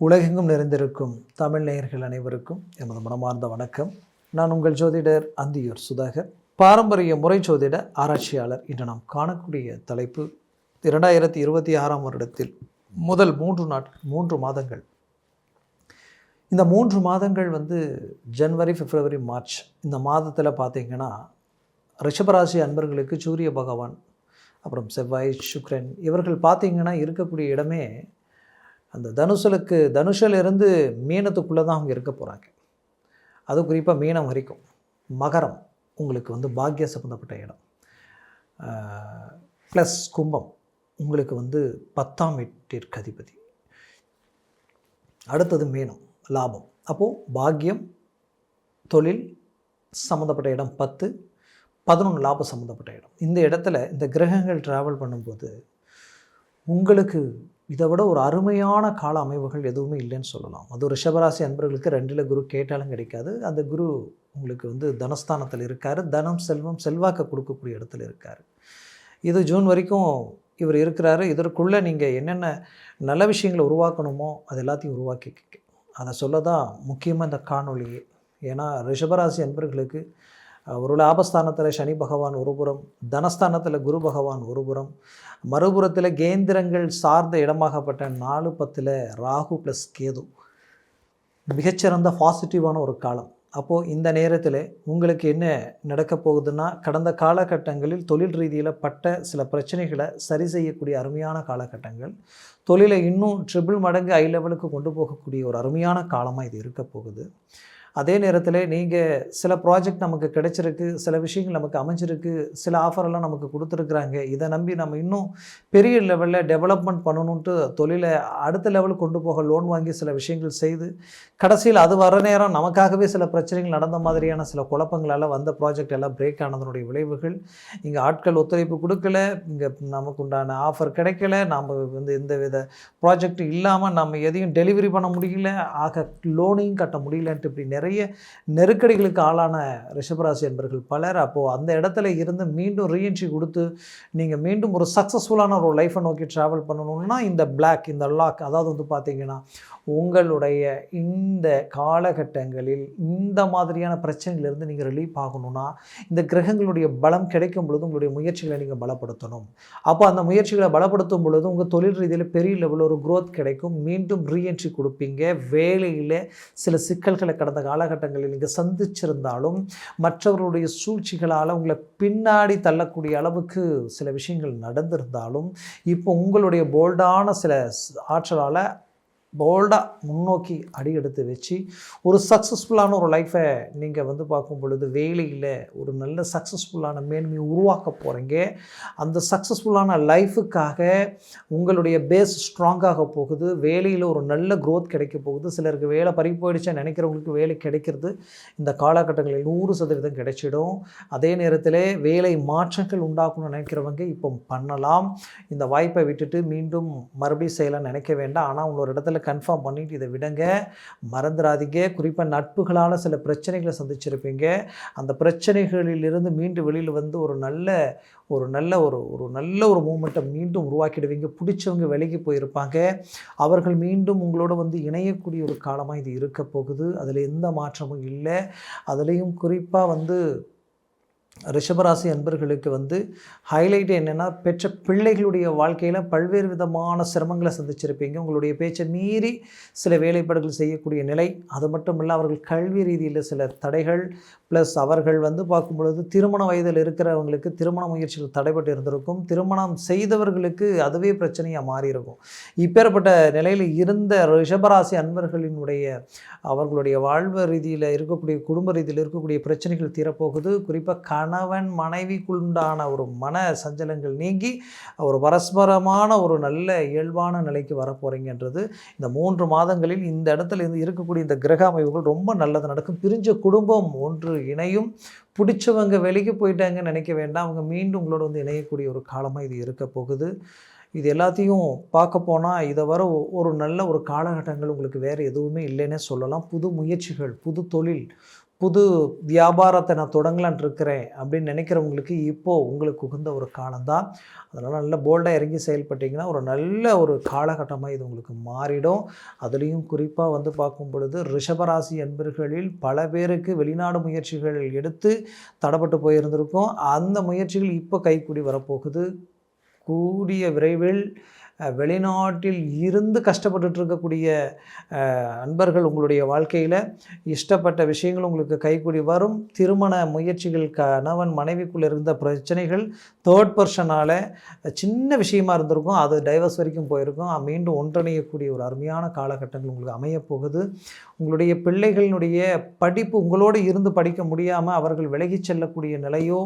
உலகெங்கும் நிறைந்திருக்கும் தமிழ் நேயர்கள் அனைவருக்கும் எமது மனமார்ந்த வணக்கம். நான் உங்கள் ஜோதிடர் அந்தியூர் சுதாகர். பாரம்பரிய முறை ஜோதிட ஆராய்ச்சியாளர் இன்று நாம் காணக்கூடிய தலைப்பு இரண்டாயிரத்தி இருபத்தி ஆறாம் வருடத்தில் முதல் மூன்று நாட்கள் மூன்று மாதங்கள். இந்த மூன்று மாதங்கள் வந்து ஜனவரி பிப்ரவரி மார்ச் இந்த மாதத்தில் பார்த்திங்கன்னா ரிஷபராசி அன்பர்களுக்கு சூரிய பகவான் அப்புறம் செவ்வாய் சுக்ரன் இவர்கள் பார்த்திங்கன்னா இருக்கக்கூடிய இடமே அந்த தனுசலுக்கு தனுஷிலிருந்து மீனத்துக்குள்ளே தான் அவங்க இருக்க போகிறாங்க அது குறிப்பாக மீனம் வரைக்கும். மகரம் உங்களுக்கு வந்து பாக்கிய சம்மந்தப்பட்ட இடம். ப்ளஸ் கும்பம் உங்களுக்கு வந்து பத்தாம் வீட்டிற்கு அதிபதி. அடுத்தது மீனம் லாபம். அப்போது பாக்கியம் தொழில் சம்மந்தப்பட்ட இடம் பத்து பதினொன்று லாபம் சம்மந்தப்பட்ட இடம். இந்த இடத்துல இந்த கிரகங்கள் ட்ராவல் பண்ணும்போது உங்களுக்கு இதை விட ஒரு அருமையான கால அமைவுகள் எதுவுமே இல்லைன்னு சொல்லலாம். அது ரிஷபராசி அன்பர்களுக்கு ரெண்டில் குரு கேட்டாலும் கிடைக்காது. அந்த குரு உங்களுக்கு வந்து தனஸ்தானத்தில் இருக்கார். தனம் செல்வம் செல்வாக்க கொடுக்கக்கூடிய இடத்துல இருக்கார். இது ஜூன் வரைக்கும் இவர் இருக்கிறாரு. இதற்குள்ளே நீங்கள் என்னென்ன நல்ல விஷயங்களை உருவாக்கணுமோ அது எல்லாத்தையும் உருவாக்கி அதை சொல்ல தான் முக்கியமாக இந்த காணொளி. ஏன்னா ரிஷபராசி அன்பர்களுக்கு ஒரு லாபஸ்தானத்தில் சனி பகவான் ஒருபுறம் தனஸ்தானத்தில் குரு பகவான் ஒருபுறம் மறுபுறத்தில் கேந்திரங்கள் சார்ந்த இடமாகப்பட்ட நாலு பத்தில் ராகு ப்ளஸ் கேது. மிகச்சிறந்த பாசிட்டிவான ஒரு காலம். அப்போது இந்த நேரத்தில் உங்களுக்கு என்ன நடக்க போகுதுன்னா கடந்த காலகட்டங்களில் தொழில் ரீதியில் பட்ட சில பிரச்சனைகளை சரி செய்யக்கூடிய அருமையான காலகட்டங்கள். தொழிலை இன்னும் ட்ரிபிள் மடங்கு ஐ லெவலுக்கு கொண்டு போகக்கூடிய ஒரு அருமையான காலமாக இது இருக்க போகுது அதே நேரத்தில் நீங்கள் சில ப்ராஜெக்ட் நமக்கு கிடைச்சிருக்கு சில விஷயங்கள் நமக்கு அமைஞ்சிருக்கு சில ஆஃபரெல்லாம் நமக்கு கொடுத்துருக்குறாங்க. இதை நம்பி நம்ம இன்னும் பெரிய லெவலில் டெவலப்மெண்ட் பண்ணணுன்ட்டு தொழிலை அடுத்த லெவலுக்கு கொண்டு போக லோன் வாங்கி சில விஷயங்கள் செய்து கடைசியில் அது வர நேரம் நமக்காகவே சில பிரச்சனைகள் நடந்த மாதிரியான சில குழப்பங்களால் வந்த ப்ராஜெக்ட் எல்லாம் பிரேக் ஆனதனுடைய விளைவுகள். இங்கே ஆட்கள் ஒத்துழைப்பு கொடுக்கல இங்கே நமக்கு உண்டான ஆஃபர் கிடைக்கல நாம் வந்து எந்த வித ப்ராஜெக்ட் இல்லாமல் நம்ம எதையும் டெலிவரி பண்ண முடியல. ஆக லோனையும் கட்ட முடியலன்ட்டு இப்படி நிறைய நெருக்கடிகளுக்கு ஆளான ரிஷபராசி என்பர்கள் பலர். அப்போது அந்த இடத்துல இருந்து மீண்டும் ரீஎன்ட்ரி கொடுத்து நீங்கள் மீண்டும் ஒரு சக்ஸஸ்ஃபுல்லான ஒரு லைஃப்பை நோக்கி ட்ராவல் பண்ணணும்னா இந்த பிளாக் இந்த லாக் அதாவது வந்து பார்த்தீங்கன்னா உங்களுடைய இந்த காலகட்டங்களில் இந்த மாதிரியான பிரச்சனையிலிருந்து நீங்கள் ரிலீஃப் ஆகணும்னா இந்த கிரகங்களுடைய பலம் கிடைக்கும் பொழுது உங்களுடைய முயற்சிகளை நீங்கள் பலப்படுத்தணும். அப்போ அந்த முயற்சிகளை பலப்படுத்தும் பொழுது உங்கள் தொழில் ரீதியில் பெரிய லெவலில் ஒரு க்ரோத் கிடைக்கும். மீண்டும் ரீஎன்ட்ரி கொடுப்பீங்க. வேலையில் சில சிக்கல்களை கடந்த காலகட்டங்களில் நீங்கள் சந்திச்சிருந்தாலும் மற்றவர்களுடைய சூழ்ச்சிகளால் உங்களை பின்னாடி தள்ளக்கூடிய அளவுக்கு சில விஷயங்கள் நடந்திருந்தாலும் இப்போ உங்களுடைய போல்டான சில ஆற்றலால் போல்டாக முன்னோக்கி அடி எடுத்து வச்சு ஒரு சக்ஸஸ்ஃபுல்லான ஒரு லைஃப்பை நீங்கள் வந்து பார்க்கும் பொழுது வேலையில் ஒரு நல்ல சக்ஸஸ்ஃபுல்லான மேன்மையை உருவாக்க போகிறீங்க அந்த சக்ஸஸ்ஃபுல்லான லைஃபுக்காக உங்களுடைய பேஸ் ஸ்ட்ராங்காக போகுது. வேலையில் ஒரு நல்ல க்ரோத் கிடைக்க போகுது. சிலருக்கு வேலை பறி போயிடுச்சா நினைக்கிறவங்களுக்கு வேலை கிடைக்கிறது. இந்த காலகட்டங்களில் நூறு சதவீதம் கிடைச்சிடும். அதே நேரத்தில் வேலை மாற்றங்கள் உண்டாக்கணும்னு நினைக்கிறவங்க இப்போ பண்ணலாம். இந்த வாய்ப்பை விட்டுட்டு மீண்டும் மறுபடியும் செய்யலாம் நினைக்க வேண்டாம். ஆனால் உங்களோட இடத்துல கன்ஃபார்ம் பண்ணிவிட்டு இதை விடுங்க. மறந்துடாதீங்க குறிப்பாக நட்புகளால் சில பிரச்சனைகளை சந்திச்சிருப்பீங்க. அந்த பிரச்சனைகளிலிருந்து மீண்டும் வெளியில் வந்து ஒரு நல்ல ஒரு நல்ல ஒரு ஒரு நல்ல ஒரு மூமெண்ட்டை மீண்டும் உருவாக்கிடுவீங்க. பிடிச்சவங்க விலகி போயிருப்பாங்க. அவர்கள் மீண்டும் உங்களோட வந்து இணையக்கூடிய ஒரு காலமாக இது இருக்க போகுது. அதில் எந்த மாற்றமும் இல்லை. அதுலேயும் குறிப்பாக வந்து ரிஷபராசி அன்பர்களுக்கு வந்து ஹைலைட் என்னென்னா பெற்ற பிள்ளைகளுடைய வாழ்க்கையில் பல்வேறு விதமான சிரமங்களை சந்திச்சிருப்பீங்க. உங்களுடைய பேச்சை மீறி சில வேலைப்பாடுகள் செய்யக்கூடிய நிலை அது மட்டும் இல்லை அவர்கள் கல்வி ரீதியில் சில தடைகள் ப்ளஸ் அவர்கள் வந்து பார்க்கும்பொழுது திருமண வயதில் இருக்கிறவங்களுக்கு திருமண முயற்சிகள் தடைபட்டு இருந்திருக்கும். திருமணம் செய்தவர்களுக்கு அதுவே பிரச்சனையாக மாறியிருக்கும். இப்பேற்பட்ட நிலையில் இருந்த ரிஷபராசி அன்பர்களினுடைய அவர்களுடைய வாழ்வு ரீதியில் இருக்கக்கூடிய குடும்ப ரீதியில் இருக்கக்கூடிய பிரச்சனைகள் தீரப்போகுது. குறிப்பாக கணவன் மனைவிக்குண்டான ஒரு மன சஞ்சலங்கள் நீங்கி ஒரு பரஸ்பரமான ஒரு நல்ல இயல்பான நிலைக்கு வரப்போகிறீங்கன்றது இந்த மூன்று மாதங்களில் இந்த இடத்துல இருந்து இருக்கக்கூடிய இந்த கிரக அமைவுகள் ரொம்ப நல்லது நடக்கும். பிரிஞ்ச குடும்பம் ஒன்று இணையும். பிடிச்சவங்க வெளிக்கு போயிட்டாங்கன்னு நினைக்க வேண்டாம். அவங்க மீண்டும் உங்களோட வந்து இணையக்கூடிய ஒரு காலமாக இது இருக்க போகுது. இது எல்லாத்தையும் பார்க்க போனால் இதை வர ஒரு நல்ல ஒரு காலகட்டங்கள் உங்களுக்கு வேறு எதுவுமே இல்லைன்னே சொல்லலாம். புது முயற்சிகள் புது தொழில் புது வியாபாரத்தை நான் தொடங்கலான் இருக்கிறேன் அப்படின்னு நினைக்கிறவங்களுக்கு இப்போது உங்களுக்கு உகந்த ஒரு காலம்தான். அதனால் நல்ல போல்டாக இறங்கி செயல்பட்டிங்கன்னா ஒரு நல்ல ஒரு காலகட்டமாக இது உங்களுக்கு மாறிடும். அதுலேயும் குறிப்பாக வந்து பார்க்கும் பொழுது ரிஷபராசி அன்பர்களில் பல பேருக்கு வெளிநாடு முயற்சிகள் எடுத்து தடப்பட்டு போயிருந்திருக்கும். அந்த முயற்சிகள் இப்போ கைக்கூடி வரப்போகுது. கூடிய விரைவில் வெளிநாட்டில் இருந்து கஷ்டப்பட்டுட்டு இருக்கக்கூடிய அன்பர்கள் உங்களுடைய வாழ்க்கையில் இஷ்டப்பட்ட விஷயங்கள் உங்களுக்கு கைக்கூடி வரும். திருமண முயற்சிகள் கணவன் மனைவிக்குள்ளே இருந்த பிரச்சனைகள் தேர்ட் பர்சனால் சின்ன விஷயமா இருந்திருக்கும். அது டைவர்ஸ் வரைக்கும் போயிருக்கும். மீண்டும் ஒன்றிணையக்கூடிய ஒரு அருமையான காலகட்டங்கள் உங்களுக்கு அமையப்போகுது உங்களுடைய பிள்ளைகளினுடைய படிப்பு உங்களோடு இருந்து படிக்க முடியாமல் அவர்கள் விலகிச் செல்லக்கூடிய நிலையோ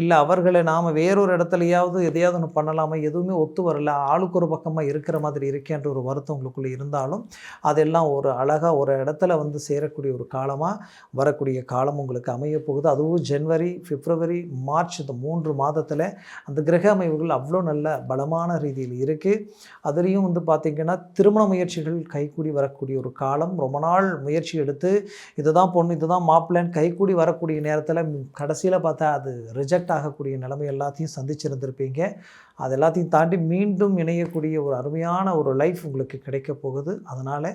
இல்லை அவர்களை நாம் வேறொரு இடத்துலையாவது எதையாவது ஒன்று பண்ணலாமா எதுவுமே ஒத்து வரல. ஆளுக்கு ஒரு பக்கமாக இருக்கிற மாதிரி இருக்கேன்ற ஒரு வருத்தம் உங்களுக்குள்ளே இருந்தாலும் அதெல்லாம் ஒரு அழகாக ஒரு இடத்துல வந்து சேரக்கூடிய ஒரு காலமாக வரக்கூடிய காலம் உங்களுக்கு அமைய போகுது. அதுவும் ஜனவரி பிப்ரவரி மார்ச் இந்த மூன்று மாதத்தில் அந்த கிரக அமைவுகள் அவ்வளோ நல்ல பலமான ரீதியில் இருக்குது அதுலேயும் வந்து பார்த்திங்கன்னா திருமண முயற்சிகள் கைக்கூடி வரக்கூடிய ஒரு காலம். ரொம்ப நாள் முயற்சி எடுத்து இதுதான் பொண்ணு இதுதான் மாப்பிள்ளைன்னு கைக்கூடி வரக்கூடிய நேரத்தில் கடைசியில் பார்த்தா அது ரிஜெக்ட் ஆகக்கூடிய நிலைமை எல்லாத்தையும் சந்திச்சிருந்திருப்பீங்க. அது எல்லாத்தையும் தாண்டி மீண்டும் இணையக்கூடிய ஒரு அருமையான ஒரு லைஃப் உங்களுக்கு கிடைக்க போகுது. அதனால்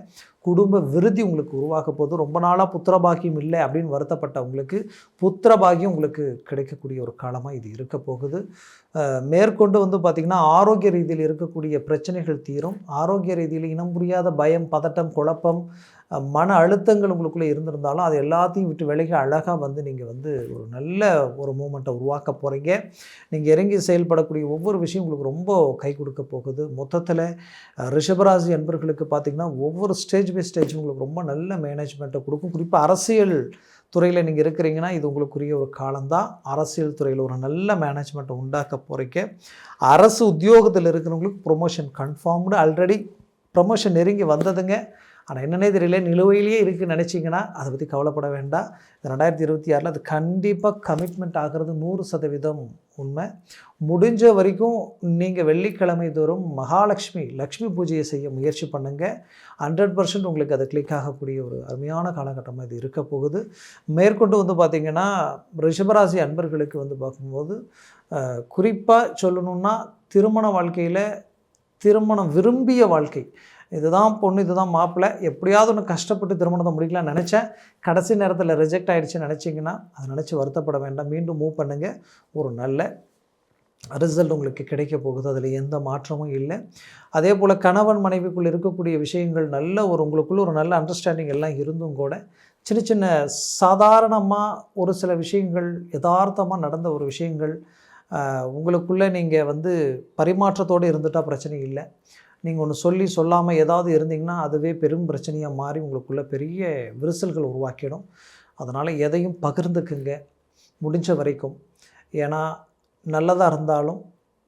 குடும்ப விருதி உங்களுக்கு உருவாக போகுது. ரொம்ப நாளாக புத்திர பாக்கியம் இல்லை அப்படின்னு வருத்தப்பட்ட உங்களுக்கு புத்திர பாக்கியம் உங்களுக்கு கிடைக்கக்கூடிய ஒரு காலமாக இது இருக்க போகுது. மேற்கொண்டு வந்து பார்த்திங்கன்னா ஆரோக்கிய ரீதியில் இருக்கக்கூடிய பிரச்சனைகள் தீரும். ஆரோக்கிய ரீதியில் இனம் புரியாத பயம் பதட்டம் குழப்பம் மன அழுத்தங்கள் உங்களுக்குள்ளே இருந்திருந்தாலும் அது எல்லாத்தையும் விட்டு விலகி அழகாக வந்து நீங்கள் வந்து ஒரு நல்ல ஒரு மூமெண்ட்டை உருவாக்க போகிறீங்க நீங்கள் இறங்கி செயல்படக்கூடிய ஒவ்வொரு விஷயம் உங்களுக்கு ரொம்ப கை கொடுக்க போகுது. மொத்தத்தில் ரிஷபராசி அன்பர்களுக்கு பார்த்திங்கன்னா ஒவ்வொரு ஸ்டேஜ் பை ஸ்டேஜ் உங்களுக்கு ரொம்ப நல்ல மேனேஜ்மெண்ட்டை கொடுக்கும். குறிப்பாக அரசியல் துறையில் நீங்கள் இருக்கிறீங்கன்னா இது உங்களுக்குரிய ஒரு காலம்தான். அரசியல் துறையில் ஒரு நல்ல மேனேஜ்மெண்ட்டை உண்டாக்க போகிறீங்க அரசு உத்தியோகத்தில் இருக்கிறவங்களுக்கு ப்ரொமோஷன் கன்ஃபார்ம்டு ஆல்ரெடி ப்ரொமோஷன் நெருங்கி வந்ததுங்க. ஆனால் என்னன்னே தெரியல நிலுவையிலேயே இருக்குன்னு நினச்சிங்கன்னா அதை பற்றி கவலைப்பட வேண்டாம். இந்த ரெண்டாயிரத்தி இருபத்தி ஆறில் அது கண்டிப்பாக கமிட்மெண்ட் ஆகிறது நூறு சதவீதம் உண்மை. முடிஞ்ச வரைக்கும் நீங்கள் வெள்ளிக்கிழமை தோறும் மகாலட்சுமி லக்ஷ்மி பூஜையை செய்ய முயற்சி பண்ணுங்கள் ஹண்ட்ரட் பர்சன்ட் உங்களுக்கு அது கிளிக் ஆகக்கூடிய ஒரு அருமையான காலகட்டமாக இது இருக்க போகுது. மேற்கொண்டு வந்து பார்த்திங்கன்னா ரிஷபராசி அன்பர்களுக்கு வந்து பார்க்கும்போது குறிப்பாக சொல்லணுன்னா திருமண வாழ்க்கையில் திருமணம் விரும்பிய வாழ்க்கை. இதுதான் பொண்ணு இதுதான் மாப்பிள்ளை. எப்படியாவது ஒன்று கஷ்டப்பட்டு திருமணத்தை முடிக்கலாம்னு நினச்சேன். கடைசி நேரத்தில் ரிஜெக்ட் ஆகிடுச்சு நினச்சிங்கன்னா அதை நினச்சி வருத்தப்பட வேண்டாம். மீண்டும் மூவ் பண்ணுங்கள் ஒரு நல்ல ரிசல்ட் உங்களுக்கு கிடைக்க போகுது. அதில் எந்த மாற்றமும் இல்லை. அதே போல் கணவன் மனைவிக்குள் இருக்கக்கூடிய விஷயங்கள் நல்ல ஒரு உங்களுக்குள்ள ஒரு நல்ல அண்டர்ஸ்டாண்டிங் எல்லாம் இருந்தும் கூட சின்ன சின்ன சாதாரணமாக ஒரு சில விஷயங்கள் யதார்த்தமாக நடந்த ஒரு விஷயங்கள் உங்களுக்குள்ளே நீங்கள் வந்து பரிமாற்றத்தோடு இருந்துட்டால் பிரச்சனை இல்லை. நீங்கள் ஒன்று சொல்லி சொல்லாமல் ஏதாவது இருந்தீங்கன்னா அதுவே பெரும் பிரச்சனையாக மாறி உங்களுக்குள்ள பெரிய விரிசல்கள் உருவாக்கிடும். அதனால் எதையும் பகிர்ந்துக்குங்க. முடிஞ்ச வரைக்கும். ஏன்னா நல்லதாக இருந்தாலும்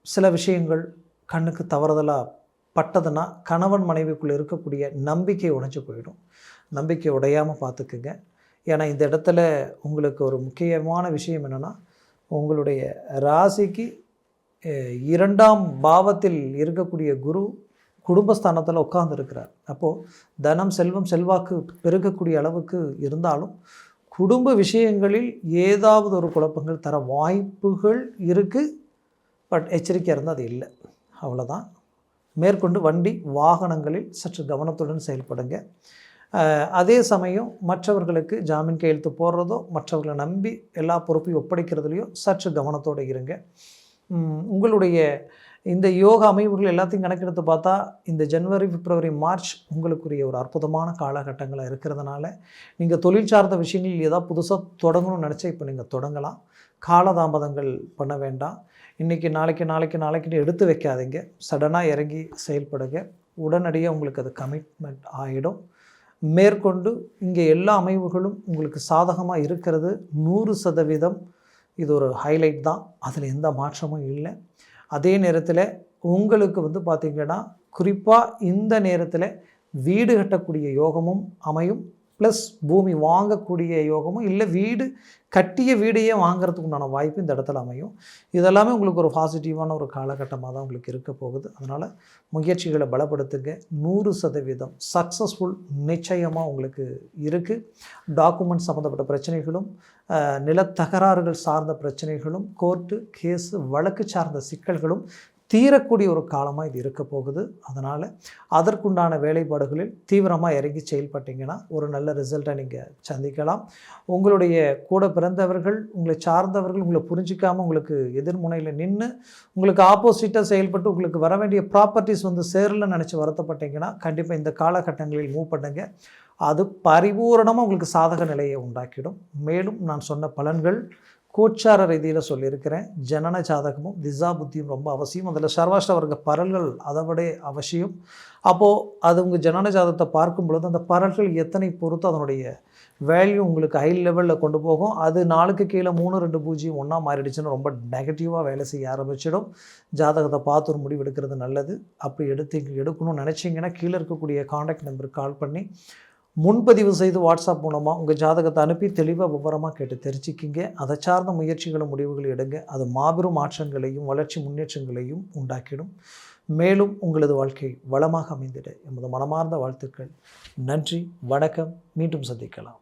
சில விஷயங்கள் கண்ணுக்கு தவறுதலாக பட்டதுன்னா கணவன் மனைவிக்குள்ளே இருக்கக்கூடிய நம்பிக்கை உடைஞ்சு போயிடும். நம்பிக்கை உடையாமல் பார்த்துக்குங்க ஏன்னா இந்த இடத்துல உங்களுக்கு ஒரு முக்கியமான விஷயம் என்னென்னா உங்களுடைய ராசிக்கு இரண்டாம் பாவத்தில் இருக்கக்கூடிய குரு குடும்பஸ்தானத்தில் உட்கார்ந்துருக்கிறார். அப்போது தனம் செல்வம் செல்வாக்கு பெருகக்கூடிய அளவுக்கு இருந்தாலும் குடும்ப விஷயங்களில் ஏதாவது ஒரு குழப்பங்கள் தர வாய்ப்புகள் இருக்குது பட் எச்சரிக்கையாக இருந்தால் அது இல்லை. அவ்வளோதான் மேற்கொண்டு வண்டி வாகனங்களில் சற்று கவனத்துடன் செயல்படுங்க. அதே சமயம் மற்றவர்களுக்கு ஜாமீன் கையெழுத்து போடுறதோ மற்றவர்களை நம்பி எல்லா பொறுப்பையும் ஒப்படைக்கிறதுலையோ சற்று கவனத்தோடு இருங்க. உங்களுடைய இந்த யோகா அமைவுகள் எல்லாத்தையும் கணக்கெடுத்து பார்த்தா இந்த ஜனவரி பிப்ரவரி மார்ச் உங்களுக்குரிய ஒரு அற்புதமான காலகட்டங்களாக இருக்கிறதுனால நீங்கள் தொழில் சார்ந்த விஷயங்கள் ஏதாவது புதுசாக தொடங்கணும்னு நினச்சா இப்போ நீங்கள் தொடங்கலாம். காலதாமதங்கள் பண்ண வேண்டாம். இன்றைக்கி நாளைக்கு நாளைக்கு நாளைக்குன்னு எடுத்து வைக்காதீங்க. சடனாக இறங்கி செயல்படுங்க. உடனடியாக உங்களுக்கு அது கமிட்மெண்ட் ஆகிடும் மேற்கொண்டு இங்கே எல்லா அமைவுகளும் உங்களுக்கு சாதகமாக இருக்கிறது. நூறு சதவீதம் இது ஒரு ஹைலைட் தான். அதில் எந்த மாற்றமும் இல்லை. அதே நேரத்தில் உங்களுக்கு வந்து பார்த்திங்கன்னா குறிப்பாக இந்த நேரத்தில் வீடு கட்டக்கூடிய யோகமும் அமையும். ப்ளஸ் பூமி வாங்கக்கூடிய யோகமும் இல்லை வீடு கட்டிய வீடையே வாங்கிறதுக்கு உண்டான வாய்ப்பு இந்த இடத்துல அமையும். இதெல்லாமே உங்களுக்கு ஒரு பாசிட்டிவான ஒரு காலகட்டமாக தான் உங்களுக்கு இருக்க போகுது. அதனால் முயற்சிகளை பலப்படுத்துங்க. நூறு சதவீதம் சக்ஸஸ்ஃபுல் நிச்சயமாக உங்களுக்கு இருக்குது டாக்குமெண்ட் சம்மந்தப்பட்ட பிரச்சனைகளும் நிலத்தகராறுகள் சார்ந்த பிரச்சனைகளும் கோர்ட்டு கேஸு வழக்கு சார்ந்த சிக்கல்களும் தீரக்கூடிய ஒரு காலமாக இது இருக்க போகுது. அதனால் அதற்குண்டான வேலைப்பாடுகளில் தீவிரமாக இறங்கி செயல்பட்டீங்கன்னா ஒரு நல்ல ரிசல்ட்டை நீங்கள் சந்திக்கலாம். உங்களுடைய கூட பிறந்தவர்கள் உங்களை சார்ந்தவர்கள் உங்களை புரிஞ்சிக்காமல் உங்களுக்கு எதிர்முனையில் நின்று உங்களுக்கு ஆப்போசிட்டாக செயல்பட்டு உங்களுக்கு வர வேண்டிய ப்ராப்பர்ட்டிஸ் வந்து சேரலன்னு நினச்சி வருத்தப்பட்டீங்கன்னா கண்டிப்பாக இந்த காலகட்டங்களில் மூவ் பண்ணுங்க. அது பரிபூரணமாக உங்களுக்கு சாதக நிலையை உண்டாக்கிடும். மேலும் நான் சொன்ன பலன்கள் கோச்சார ரீதியில் சொல்லியிருக்கிறேன். ஜனன ஜாதகமும் திசா புத்தியும் ரொம்ப அவசியம். அதில் சர்வாஷ்ட வர்க்க பரல்கள் அதை விட அவசியம். அப்போது அது உங்கள் ஜனன ஜாதகத்தை பார்க்கும் பொழுது அந்த பரல்கள் எத்தனை பொறுத்து அதனுடைய வேல்யூ உங்களுக்கு ஹை லெவலில் கொண்டு போகும். அது நாளுக்கு கீழே மூணு ரெண்டு பூஜ்ஜியம் ஒன்றா மாறிடுச்சுன்னு ரொம்ப நெகட்டிவாக வேலை செய்ய ஆரம்பிச்சிடும். ஜாதகத்தை பார்த்து ஒரு முடிவு எடுக்கிறது நல்லது. அப்படி எடுத்து எடுக்கணும்னு நினச்சிங்கன்னா கீழே இருக்கக்கூடிய காண்டாக்ட் நம்பருக்கு கால் பண்ணி முன்பதிவு செய்து வாட்ஸ்அப் மூலமாக உங்கள் ஜாதகத்தை அனுப்பி தெளிவாக விவரமாக கேட்டு தெரிஞ்சுக்கிங்க. அதை சார்ந்த முயற்சிகளும் முடிவுகள் எடுங்க. அது மாபெரும் மாற்றங்களையும் வளர்ச்சி முன்னேற்றங்களையும் உண்டாக்கிடும். மேலும் உங்களது வாழ்க்கை வளமாக அமைந்திட எமது மனமார்ந்த வாழ்த்துக்கள். நன்றி வணக்கம். மீண்டும் சந்திக்கலாம்.